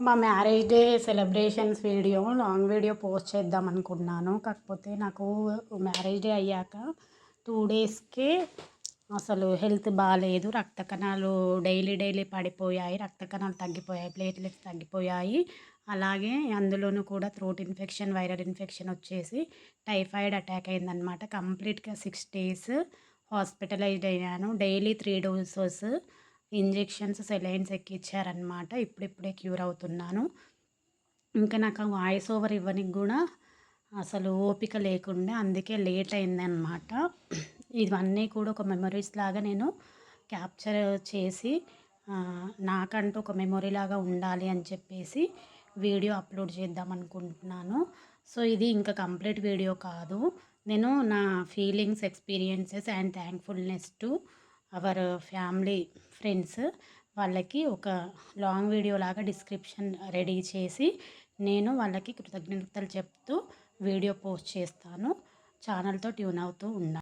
మా marriage day celebrations video long video post చేద్దాం అనుకున్నాను. కాకపోతే నాకు మ్యారేజ్ డే అయ్యాక టూ డేస్కే అసలు హెల్త్ బాగాలేదు రక్త కణాలు డైలీ డైలీ పడిపోయాయి. రక్త కణాలు తగ్గిపోయాయి. ప్లేట్లెట్స్ తగ్గిపోయాయి. అలాగే అందులోనూ కూడా థ్రోట్ ఇన్ఫెక్షన్ వైరల్ ఇన్ఫెక్షన్ వచ్చేసి టైఫాయిడ్ అటాక్ అయిందనమాట కంప్లీట్గా సిక్స్ డేస్ హాస్పిటలైజ్డ్ అయ్యాను. Daily three doses injections salines ఎక్కిచ్చారనమాట ఇప్పుడిప్పుడే క్యూర్ అవుతున్నాను. ఇంకా నాకు వాయిస్ ఓవర్ ఇవ్వనికి కూడా అసలు ఓపిక లేకుండా అందుకే లేట్ అయిందనమాట ఇవన్నీ కూడా ఒక మెమరీస్ లాగా నేను క్యాప్చర్ చేసి నాకంటూ ఒక మెమొరీ లాగా ఉండాలి అని చెప్పేసి వీడియో అప్లోడ్ చేద్దాం అనుకుంటున్నాను. సో ఇది ఇంకా కంప్లీట్ వీడియో కాదు. నేను నా feelings experiences and thankfulness to our family friends వాళ్ళకి ఒక లాంగ్ వీడియో లాగా డిస్క్రిప్షన్ రెడీ చేసి నేను వాళ్ళకి కృతజ్ఞతలు చెప్తూ వీడియో పోస్ట్ చేస్తాను. ఛానల్తో ట్యూన్ అవుతూ ఉన్నాను